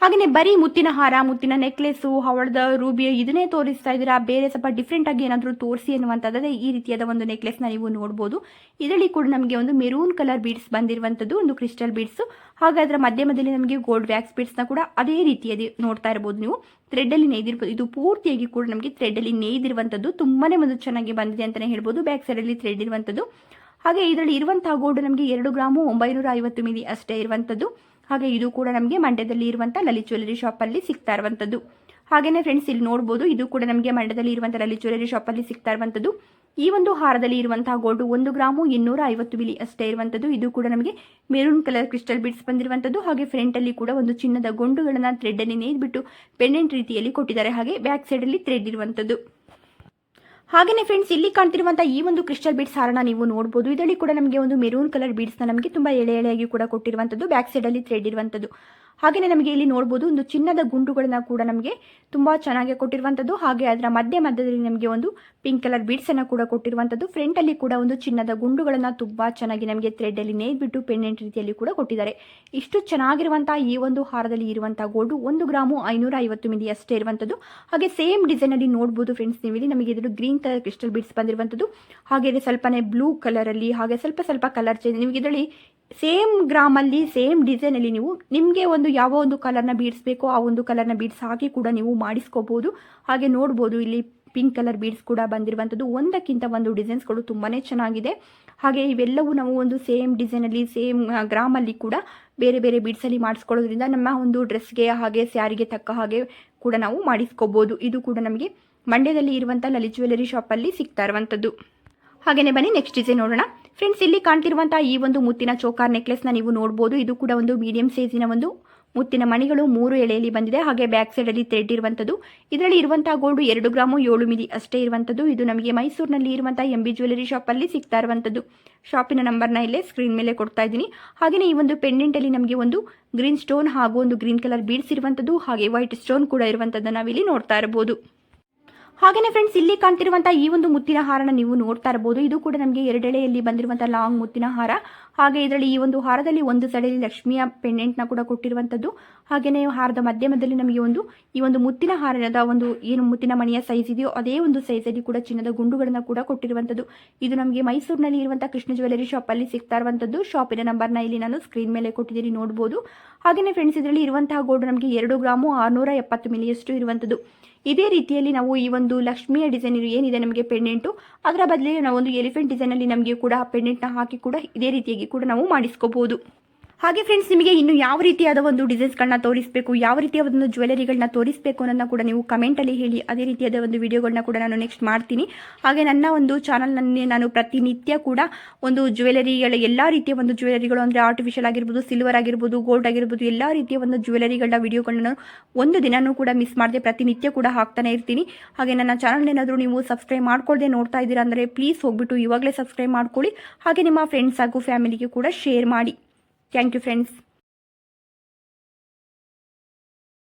ಹಾಗೆಯೇ ಬರೀ ಮುತ್ತಿನ ಹಾರ, ಮುತ್ತಿನ ನೆಕ್ಲೆಸ್ಸು ಹವಳದ ರೂಬಿ ಇದನ್ನೇ ತೋರಿಸ್ತಾ ಇದ್ದೀರಾ? ಬೇರೆ ಸ್ವಲ್ಪ ಡಿಫ್ರೆಂಟ್ ಆಗಿ ಏನಾದರೂ ತೋರಿಸಿ ಅನ್ನುವಂಥದ್ದೇ ಈ ರೀತಿಯಾದ ಒಂದು ನೆಕ್ಲೆಸ್ನ ನೀವು ನೋಡ್ಬೋದು. ಇದರಲ್ಲಿ ಕೂಡ ನಮಗೆ ಒಂದು ಮೆರೂನ್ ಕಲರ್ ಬೀಡ್ಸ್ ಬಂದಿರುವಂಥದ್ದು, ಒಂದು ಕ್ರಿಸ್ಟಲ್ ಬೀಡ್ಸು ಹಾಗೆ ಅದರ ಮಧ್ಯಮದಲ್ಲಿ ನಮಗೆ ಗೋಲ್ಡ್ ವ್ಯಾಕ್ಸ್ ಬೀಡ್ಸ್ನ ಕೂಡ ಅದೇ ರೀತಿಯಲ್ಲಿ ನೋಡ್ತಾ ಇರ್ಬೋದು ನೀವು. ಥ್ರೆಡ್ಡಲ್ಲಿ ನೇಯ್ದಿರ್ಬೋದು ಇದು ಪೂರ್ತಿಯಾಗಿ ಕೂಡ ನಮಗೆ ಥ್ರೆಡ್ಡಲ್ಲಿ ನೇಯ್ದಿರುವಂಥದ್ದು ತುಂಬಾ ಒಂದು ಚೆನ್ನಾಗಿ ಬಂದಿದೆ ಅಂತಲೇ ಹೇಳ್ಬೋದು. ಬ್ಯಾಕ್ ಸೈಡಲ್ಲಿ ಥ್ರೆಡ್ ಇರುವಂಥದ್ದು. ಹಾಗೆ ಇದರಲ್ಲಿ ಇರುವಂತಹ ಗೋಲ್ಡ್ ನಮಗೆ ಎರಡು ಗ್ರಾಮು ಒಂಬೈನೂರ ಐವತ್ತು ಮಿಲಿ ಅಷ್ಟೇ ಇರುವಂಥದ್ದು. ಹಾಗೆ ಇದು ಕೂಡ ನಮಗೆ ಮಂಡ್ಯದಲ್ಲಿ ಇರುವಂಥ ಲಲಿತ್ ಜ್ಯುವೆಲರಿ ಶಾಪಲ್ಲಿ ಸಿಗ್ತಾ ಇರುವಂಥದ್ದು ಹಾಗೆಯೇ ಫ್ರೆಂಡ್ಸ್ ಇಲ್ಲಿ ನೋಡ್ಬೋದು, ಇದು ಕೂಡ ನಮಗೆ ಮಂಡ್ಯದಲ್ಲಿ ಇರುವಂಥ ಲಲಿತ್ ಜ್ಯುವೆಲರಿ ಶಾಪಲ್ಲಿ ಸಿಗ್ತಾ ಇರುವಂಥದ್ದು ಈ ಒಂದು ಹಾರದಲ್ಲಿ ಇರುವಂತಹ ಗೋಲ್ಡ್ ಒಂದು ಗ್ರಾಮು ಇನ್ನೂರ ಐವತ್ತು ಮಿಲಿ ಅಷ್ಟೇ ಇರುವಂಥದ್ದು ಇದು ಕೂಡ ನಮಗೆ ಮೆರೂನ್ ಕಲರ್ ಕ್ರಿಸ್ಟಲ್ ಬಿಡ್ಸ್ ಬಂದಿರುವಂಥದ್ದು ಹಾಗೆ ಫ್ರಂಟಲ್ಲಿ ಕೂಡ ಒಂದು ಚಿನ್ನದ ಗೊಂಡುಗಳನ್ನು ಥ್ರೆಡ್ಡಲ್ಲಿ ನೇಯ್ದುಬಿಟ್ಟು ಪೆಂಡೆಂಟ್ ರೀತಿಯಲ್ಲಿ ಕೊಟ್ಟಿದ್ದಾರೆ. ಹಾಗೆ ಬ್ಯಾಕ್ ಸೈಡಲ್ಲಿ ಥ್ರೆಡ್ ಇರುವಂಥದ್ದು ಹಾಗೆಯೇ ಫ್ರೆಂಡ್ಸ್ ಇಲ್ಲಿ ಕಾಣ್ತಿರುವಂತಹ ಈ ಒಂದು ಕ್ರಿಸ್ಟಲ್ ಬೀಡ್ಸ್ ಹಾರನ ನೀವು ನೋಡಬಹುದು ಇದರಲ್ಲಿ ಕೂಡ ನಮಗೆ ಒಂದು ಮೆರೂನ್ ಕಲರ್ ಬೀಡ್ಸ್ನ ನಮಗೆ ತುಂಬಾ ಎಳೆ ಎಳೆಯಾಗಿ ಕೂಡ ಕೊಟ್ಟಿರುವಂತದ್ದು ಬ್ಯಾಕ್ ಸೈಡಲ್ಲಿ ಥ್ರೆಡ್ ಇರುವಂಥದ್ದು ಹಾಗೆಯೇ ನಮಗೆ ಇಲ್ಲಿ ನೋಡಬಹುದು ಒಂದು ಚಿನ್ನದ ಗುಂಡುಗಳನ್ನ ಕೂಡ ನಮಗೆ ತುಂಬಾ ಚೆನ್ನಾಗಿ ಕೊಟ್ಟಿರುವಂತದ್ದು. ಹಾಗೆ ಅದರ ಮಧ್ಯ ಮಧ್ಯದಲ್ಲಿ ನಮಗೆ ಒಂದು ಪಿಂಕ್ ಕಲರ್ ಬೀಡ್ಸನ್ನು ಕೂಡ ಕೊಟ್ಟಿರುವಂಥದ್ದು ಫ್ರಂಟಲ್ಲಿ ಕೂಡ ಒಂದು ಚಿನ್ನದ ಗುಂಡುಗಳನ್ನು ತುಂಬಾ ಚೆನ್ನಾಗಿ ನಮಗೆ ಥ್ರೆಡ್ಡಲ್ಲಿ ನೇಯ್ಬಿಟ್ಟು ಪೆಂಡೆಂಟ್ ರೀತಿಯಲ್ಲಿ ಕೂಡ ಕೊಟ್ಟಿದ್ದಾರೆ. ಇಷ್ಟು ಚೆನ್ನಾಗಿರುವಂತಹ ಈ ಒಂದು ಹಾರದಲ್ಲಿ ಇರುವಂತಹ ಗೋಲ್ಡ್ ಒಂದು ಗ್ರಾಮು ಐನೂರ ಐವತ್ತು ಮಿಲಿ ಅಷ್ಟೇ ಇರುವಂಥದ್ದು ಹಾಗೆ ಸೇಮ್ ಡಿಸೈನ್ ಅಲ್ಲಿ ನೋಡಬಹುದು ಫ್ರೆಂಡ್ಸ್ ನೀವು ಇಲ್ಲಿ ನಮಗೆ ಇದರಲ್ಲಿ ಗ್ರೀನ್ ಕಲರ್ ಕ್ರಿಸ್ಟಲ್ ಬೀಡ್ಸ್ ಬಂದಿರುವಂತದ್ದು. ಹಾಗೆ ಸ್ವಲ್ಪನೇ ಬ್ಲೂ ಅಲ್ಲಿ, ಹಾಗೆ ಸ್ವಲ್ಪ ಸ್ವಲ್ಪ ಕಲರ್ ಚೇಂಜ್ ನಿಮಗೆ ಇದರಲ್ಲಿ ಸೇಮ್ ಗ್ರಾಮಲ್ಲಿ, ಸೇಮ್ ಡಿಸೈನಲ್ಲಿ ನೀವು ನಿಮಗೆ ಒಂದು ಯಾವ ಒಂದು ಕಲರ್ನ ಬೀಡ್ಸ್ ಬೇಕೋ ಆ ಒಂದು ಕಲರ್ನ ಬೀಡ್ಸ್ ಹಾಕಿ ಕೂಡ ನೀವು ಮಾಡಿಸ್ಕೋಬೋದು. ಹಾಗೆ ನೋಡ್ಬೋದು, ಇಲ್ಲಿ ಪಿಂಕ್ ಕಲರ್ ಬೀಡ್ಸ್ ಕೂಡ ಬಂದಿರುವಂಥದ್ದು. ಒಂದಕ್ಕಿಂತ ಒಂದು ಡಿಸೈನ್ಸ್ಗಳು ತುಂಬಾ ಚೆನ್ನಾಗಿದೆ. ಹಾಗೆ ಇವೆಲ್ಲವೂ ನಾವು ಒಂದು ಸೇಮ್ ಡಿಸೈನಲ್ಲಿ, ಸೇಮ್ ಗ್ರಾಮಲ್ಲಿ ಕೂಡ ಬೇರೆ ಬೇರೆ ಬೀಡ್ಸಲ್ಲಿ ಮಾಡಿಸ್ಕೊಳ್ಳೋದ್ರಿಂದ ನಮ್ಮ ಒಂದು ಡ್ರೆಸ್ಗೆ ಹಾಗೆ ಸ್ಯಾರಿಗೆ ತಕ್ಕ ಹಾಗೆ ಕೂಡ ನಾವು ಮಾಡಿಸ್ಕೋಬೋದು. ಇದು ಕೂಡ ನಮಗೆ ಮಂಡ್ಯದಲ್ಲಿ ಇರುವಂಥ ಲಲಿತ್ ಜ್ಯುವೆಲರಿ ಶಾಪಲ್ಲಿ ಸಿಗ್ತಾ ಇರುವಂಥದ್ದು. ಹಾಗೆಯೇ ಬನ್ನಿ ನೆಕ್ಸ್ಟ್ ಡಿಸೈನ್ ನೋಡೋಣ. ಫ್ರೆಂಡ್ಸ್ ಇಲ್ಲಿ ಕಾಣ್ತಿರುವಂತಹ ಈ ಒಂದು ಮುತ್ತಿನ ಚೋಕಾರ್ ನೆಕ್ಲೆಸ್ನ ನೀವು ನೋಡಬಹುದು ಇದು ಕೂಡ ಒಂದು ಮೀಡಿಯಂ ಸೈಜಿನ ಒಂದು ಮುತ್ತಿನ ಮಣಿಗಳು ಮೂರು ಎಳೆಯಲ್ಲಿ ಬಂದಿದೆ. ಹಾಗೆ ಬ್ಯಾಕ್ ಸೈಡ್ ಅಲ್ಲಿ ಥ್ರೆಡ್ ಇರುವಂತದ್ದು. ಇದರಲ್ಲಿ ಇರುವಂತಹ ಗೋಲ್ಡ್ ಎರಡು ಗ್ರಾಮು ಏಳು ಮಿಲಿ ಅಷ್ಟೇ ಇರುವಂತದ್ದು. ಇದು ನಮಗೆ ಮೈಸೂರಿನಲ್ಲಿ ಇರುವಂತಹ ಎಂ ಬಿ ಜ್ಯುವೆಲರಿ ಅಲ್ಲಿ ಸಿಗ್ತಾ ಇರುವಂಥದ್ದು ಶಾಪಿನ ನಂಬರ್ನ ಇಲ್ಲೇ ಸ್ಕ್ರೀನ್ ಮೇಲೆ ಕೊಡ್ತಾ ಇದ್ದೀನಿ. ಹಾಗೆಯೇ ಈ ಒಂದು ಪೆಂಡೆಂಟಲ್ಲಿ ನಮಗೆ ಒಂದು ಗ್ರೀನ್ ಸ್ಟೋನ್ ಹಾಗೂ ಒಂದು ಗ್ರೀನ್ ಕಲರ್ ಬೀಡ್ಸ್ ಇರುವಂತದ್ದು. ಹಾಗೆ ವೈಟ್ ಸ್ಟೋನ್ ಕೂಡ ಇರುವಂತದ್ದು ನಾವಿಲ್ಲಿ ನೋಡ್ತಾ ಇರಬಹುದು. ಹಾಗೆಯೇ ಫ್ರೆಂಡ್ಸ್ ಇಲ್ಲಿ ಕಾಣ್ತಿರುವಂತಹ ಈ ಒಂದು ಮುತ್ತಿನ ಹಾರನ ನೀವು ನೋಡ್ತಾ ಇರಬಹುದು ಇದು ಕೂಡ ನಮಗೆ ಎರಡೆಳೆಯಲ್ಲಿ ಬಂದಿರುವಂತಹ ಲಾಂಗ್ ಮುತ್ತಿನ ಹಾರ. ಹಾಗೆ ಇದರಲ್ಲಿ ಈ ಒಂದು ಹಾರದಲ್ಲಿ ಒಂದು ಸಡೆಯಲ್ಲಿ ಲಕ್ಷ್ಮಿಯ ಪೆಂಡೆಂಟ್ನ ಕೂಡ ಕೊಟ್ಟಿರುವಂತದ್ದು. ಹಾಗೆಯೇ ಹಾರದ ಮಧ್ಯಮದಲ್ಲಿ ನಮಗೆ ಒಂದು, ಈ ಒಂದು ಮುತ್ತಿನ ಹಾರದ ಒಂದು ಏನು ಮುತ್ತಿನ ಮಣಿಯ ಸೈಜ್ ಇದೆಯೋ ಅದೇ ಒಂದು ಸೈಜಲ್ಲಿ ಕೂಡ ಚಿನ್ನದ ಗುಂಡುಗಳನ್ನು ಕೂಡ ಕೊಟ್ಟಿರುವಂತದ್ದು. ಇದು ನಮಗೆ ಮೈಸೂರಿನಲ್ಲಿ ಇರುವಂತಹ ಕೃಷ್ಣ ಜ್ಯುವೆಲರಿ ಶಾಪಲ್ಲಿ ಸಿಗ್ತಾ ಇರುವಂಥದ್ದು ಶಾಪಿನ ನ ಇಲ್ಲಿ ನಾನು ಸ್ಕ್ರೀನ್ ಮೇಲೆ ಕೊಟ್ಟಿದ್ದೀನಿ ನೋಡಬಹುದು ಹಾಗೆಯೇ ಫ್ರೆಂಡ್ಸ್ ಇದರಲ್ಲಿ ಇರುವಂತಹ ಗೋಲ್ಡ್ ನಮಗೆ ಎರಡು ಗ್ರಾಮು ಆರುನೂರ ಎಪ್ಪತ್ತು ಮಿಲಿಯಷ್ಟು ಇರುವಂಥದ್ದು ಇದೇ ರೀತಿಯಲ್ಲಿ ನಾವು ಈ ಒಂದು ಲಕ್ಷ್ಮಿಯ ಡಿಸೈನ್ ಏನಿದೆ ನಮಗೆ ಪೆಂಡೆಂಟು ಅದರ ಬದಲಿಗೆ ನಾವು ಒಂದು ಎಲಿಫೆಂಟ್ ಡಿಸೈನಲ್ಲಿ ನಮಗೆ ಕೂಡ ಪೆಂಡೆಂಟ್ನ ಹಾಕಿ ಕೂಡ ಇದೇ ರೀತಿಯಾಗಿ ಕೂಡ ನಾವು ಮಾಡಿಸ್ಕೋಬಹುದು ಹಾಗೆ ಫ್ರೆಂಡ್ಸ್ ನಿಮಗೆ ಇನ್ನು ಯಾವ ರೀತಿಯಾದ ಒಂದು ಡಿಸೈನ್ಸ್ಗಳನ್ನ ತೋರಿಸಬೇಕು, ಯಾವ ರೀತಿಯ ಒಂದು ಜ್ಯುವೆಲರಿಗಳನ್ನ ತೋರಿಸಬೇಕು ಅನ್ನೋದನ್ನ ಕೂಡ ನೀವು ಕಮೆಂಟಲ್ಲಿ ಹೇಳಿ, ಅದೇ ರೀತಿಯಾದ ಒಂದು ವಿಡಿಯೋಗಳನ್ನ ಕೂಡ ನಾನು ನೆಕ್ಸ್ಟ್ ಮಾಡ್ತೀನಿ. ಹಾಗೆ ನನ್ನ ಒಂದು ಚಾನಲ್ನಲ್ಲಿ ನಾನು ಪ್ರತಿನಿತ್ಯ ಕೂಡ ಒಂದು ಜ್ಯುವೆಲರಿಗಳ ಎಲ್ಲ ರೀತಿಯ ಒಂದು ಜ್ಯುವೆಲರಿಗಳು ಅಂದರೆ ಆರ್ಟಿಫಿಷಿಯಲ್ ಆಗಿರ್ಬೋದು ಸಿಲ್ವರ್ ಆಗಿರ್ಬೋದು ಗೋಲ್ಡ್ ಆಗಿರ್ಬೋದು, ಎಲ್ಲ ರೀತಿಯ ಒಂದು ಜ್ಯುವೆಲರಿಗಳ ವಿಡಿಯೋಗಳನ್ನ ಒಂದು ದಿನಾನೂ ಕೂಡ ಮಿಸ್ ಮಾಡದೆ, ಪ್ರತಿನಿತ್ಯ ಕೂಡ ಹಾಕ್ತಾನೆ ಇರ್ತೀನಿ. ಹಾಗೆ ನನ್ನ ಚಾನಲ್ ಏನಾದರೂ ನೀವು ಸಬ್ಸ್ಕ್ರೈಬ್ ಮಾಡ್ಕೊಳ್ಳದೆ ನೋಡ್ತಾ ಇದ್ದೀರಾ ಅಂದರೆ ಪ್ಲೀಸ್ ಹೋಗ್ಬಿಟ್ಟು ಇವಾಗಲೇ ಸಬ್ಸ್ಕ್ರೈಬ್ ಮಾಡ್ಕೊಳ್ಳಿ. ಹಾಗೆ ನಿಮ್ಮ ಫ್ರೆಂಡ್ಸ್ ಹಾಗೂ ಫ್ಯಾಮಿಲಿಗೆ ಕೂಡ ಶೇರ್ ಮಾಡಿ. Thank you friends